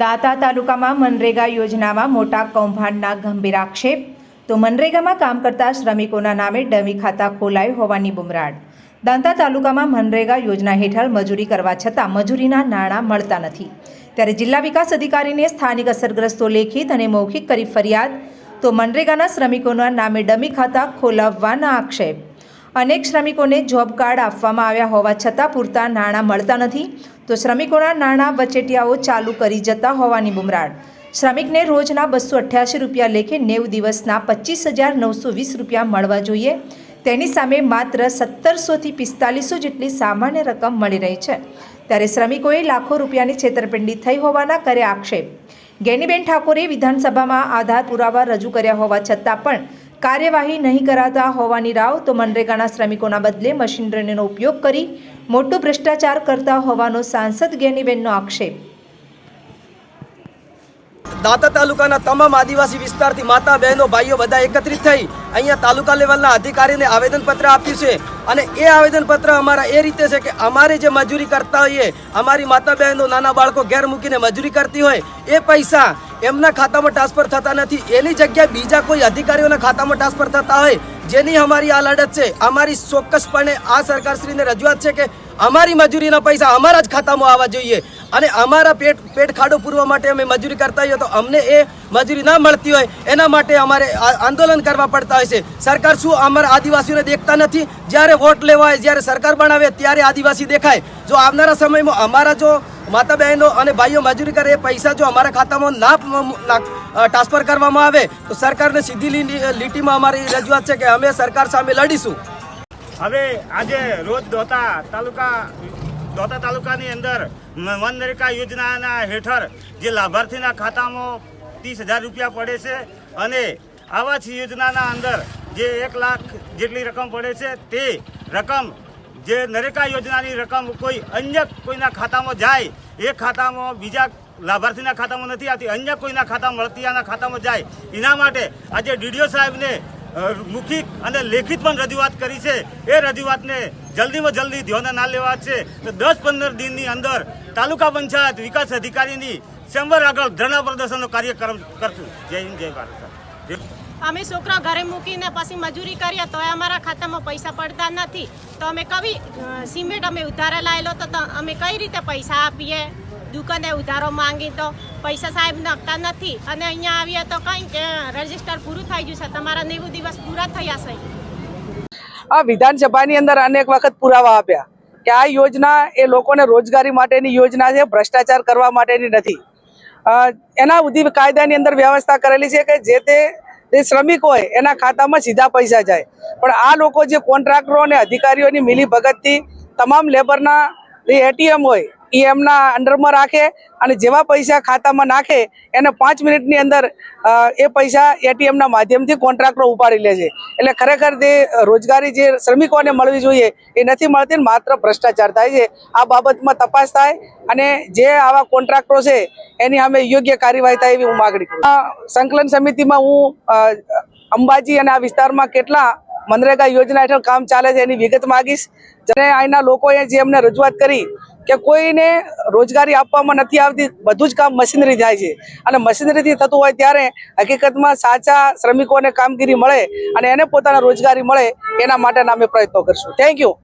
દાતા તાલુકામાં મનરેગા યોજનામાં મોટા કૌભાંડના ગંભીર આક્ષેપ. તો મનરેગામાં કામ કરતા શ્રમિકોના નામે ડમી ખાતા ખોલાય હોવાની બુમરાડ દાંતા તાલુકામાં મનરેગા યોજના હેઠળ મજૂરી કરવા છતાં મજૂરીના નાણાં મળતા નથી. ત્યારે જિલ્લા વિકાસ અધિકારીને સ્થાનિક અસરગ્રસ્તો લેખિત અને મૌખિક કરી ફરિયાદ. તો મનરેગાના શ્રમિકોના નામે ડમી ખાતા ખોલાવવાના આક્ષેપ. અનેક શ્રમિકોને જોબ કાર્ડ આપવામાં આવ્યા હોવા છતાં પૂરતા નાણાં મળતા નથી. તો શ્રમિકોના નાણાં વચેટિયાઓ ચાલુ કરી જતા હોવાની બુમરાળ શ્રમિકને રોજના બસો અઠ્યાસી રૂપિયા લેખે નેવું દિવસના પચીસ હજાર નવસો વીસ રૂપિયા મળવા જોઈએ. તેની સામે માત્ર સત્તરસોથી પિસ્તાલીસો જેટલી સામાન્ય રકમ મળી રહી છે. ત્યારે શ્રમિકોએ લાખો રૂપિયાની છેતરપિંડી થઈ હોવાના કરે આક્ષેપ. ગેનીબેન ઠાકોરે વિધાનસભામાં આધાર પુરાવા રજૂ કર્યા હોવા છતાં પણ કાર્યવાહી નહીં કરાતા હોવાની રાવ તો મનરેગાના શ્રમિકોના બદલે મશીનરીનો ઉપયોગ કરી મોટો ભ્રષ્ટાચાર કરતા હોવાનો સાંસદ ગેનીબેનનો આક્ષેપ. દાતા તાલુકાના તમામ આદિવાસી વિસ્તારથી માતા, બહેનો, ભાઈઓ બધા એકત્રિત થઈ અહીંયા તાલુકા લેવલના અધિકારીને આવેદનપત્ર આપ્યું છે. અને એ આવેદનપત્ર અમારા એ રીતે છે કે અમારે જે મજૂરી કરતા હોઈએ, અમારી માતા, બહેનો, નાના બાળકો ઘેર મૂકીને મજૂરી કરતી હોય, એ પૈસા એમના ખાતામાં ટ્રાન્સફર થતા નથી. એની જગ્યાએ બીજા કોઈ અધિકારીઓના ખાતામાં ટ્રાન્સફર થતા હોય, જેની અમારી આ લડત છે. અમારી ચોક્કસપણે આ સરકારશ્રીને રજૂઆત છે કે અમારી મજૂરીના પૈસા અમારા જ ખાતામાં આવવા જોઈએ. અને અમારા પેટ પેટ ખાડો પૂરવા માટે અમે મજૂરી કરતા હોઈએ તો અમને એ મજૂરી ના મળતી હોય, એના માટે અમારે આંદોલન કરવા પડતા હોય છે. સરકાર શું અમારા આદિવાસીઓને દેખતા નથી? જ્યારે વોટ લેવા હોય જ્યારે સરકાર બનાવે, ત્યારે આદિવાસી દેખાય. જો આવનારા સમયમાં અમારા જો માતા બહેનો અને ભાઈઓ મજૂરી કરે, એ પૈસા જો અમારા ખાતામાં ના ટ્રાન્સફર કરવામાં આવે, તો સરકારને સીધી લીટીમાં અમારી રજૂઆત છે કે અમે સરકાર સામે લડીશું. હવે આજે રોજ દોતા તાલુકા, દોતા તાલુકાની અંદર મનરેગા યોજનાના હેઠળ જે લાભાર્થીના ખાતામાં ત્રીસ હજાર રૂપિયા પડે છે અને આવાસ યોજનાના અંદર જે એક લાખ જેટલી રકમ પડે છે તે રકમ જે નરેગા યોજનાની રકમ કોઈ અન્ય કોઈના ખાતામાં જાય, એ ખાતામાં બીજા લાભાર્થીના ખાતામાં નથી આવતી, અન્ય કોઈના ખાતામાં મળતીયાના ખાતામાં જાય, એના માટે આજે ડીડીઓ સાહેબને મૌખિક અને લેખિત પણ રજૂઆત કરી છે. એ રજૂઆતને જલ્દીમાં જલ્દી ધ્યાને ના લેવા છે. તો દસ પંદર દિનની અંદર તાલુકા પંચાયત વિકાસ અધિકારીની ચેમ્બર આગળ ધરણા પ્રદર્શનનો કાર્યક્રમ કરશું. જય હિન્દ, જય ભારત અમે છોકરા ઘરે મૂકીને પછી મજૂરી કરીએ તો અમારા ખાતામાં પૈસા પડતા નથી. તો અમે કવી સિમેન્ટ અમે ઉધારે લાવેલો તો અમે કઈ રીતે પૈસા આપીએ? દુકાને ઉધારો માંગી તો પૈસા સાહેબ નાખતા નથી. અને અહીંયા આવીએ તો કંઈ રજિસ્ટર પૂરું થઈ ગયું છે. તમારા નેવું દિવસ પૂરા થયા છે. આ વિધાનસભાની અંદર અનેક વખત પુરાવા આપ્યા કે આ યોજના એ લોકોને રોજગારી માટેની યોજના છે, ભ્રષ્ટાચાર કરવા માટેની નથી. એના સુધી કાયદાની અંદર વ્યવસ્થા કરેલી છે કે જે તે જે શ્રમિક હોય એના ખાતામાં સીધા પૈસા જાય. પણ આ લોકો જે કોન્ટ્રાક્ટરો અને અધિકારીઓની મિલી ભગતથી તમામ લેબરના જે એટીએમ હોય એ એમના અંડરમાં રાખે અને જેવા પૈસા ખાતામાં નાખે, એને પાંચ મિનિટની અંદર એ પૈસા એટીએમના માધ્યમથી કોન્ટ્રાક્ટરો ઉપાડી લે છે. એટલે ખરેખર જે રોજગારી જે શ્રમિકોને મળવી જોઈએ, એ નથી મળતી માત્ર ભ્રષ્ટાચાર થાય છે. આ બાબતમાં તપાસ થાય અને જે આવા કોન્ટ્રાક્ટરો છે, એની અમે યોગ્ય કાર્યવાહી થાય એવી હું માગણી સંકલન સમિતિમાં હું અંબાજી અને આ વિસ્તારમાં કેટલા મનરેગા યોજના હેઠળ કામ ચાલે છે એની વિગત માગીશ. જેને અહીંના લોકોએ જે અમને રજૂઆત કરી કે કોઈને રોજગારી આપવામાં નથી આવતી, બધું જ કામ મશીનરી થાય છે. અને મશીનરીથી થતું હોય ત્યારે હકીકતમાં સાચા શ્રમિકોને કામગીરી મળે અને એને પોતાના રોજગારી મળે, એના માટેના અમે પ્રયત્નો કરશું. Thank you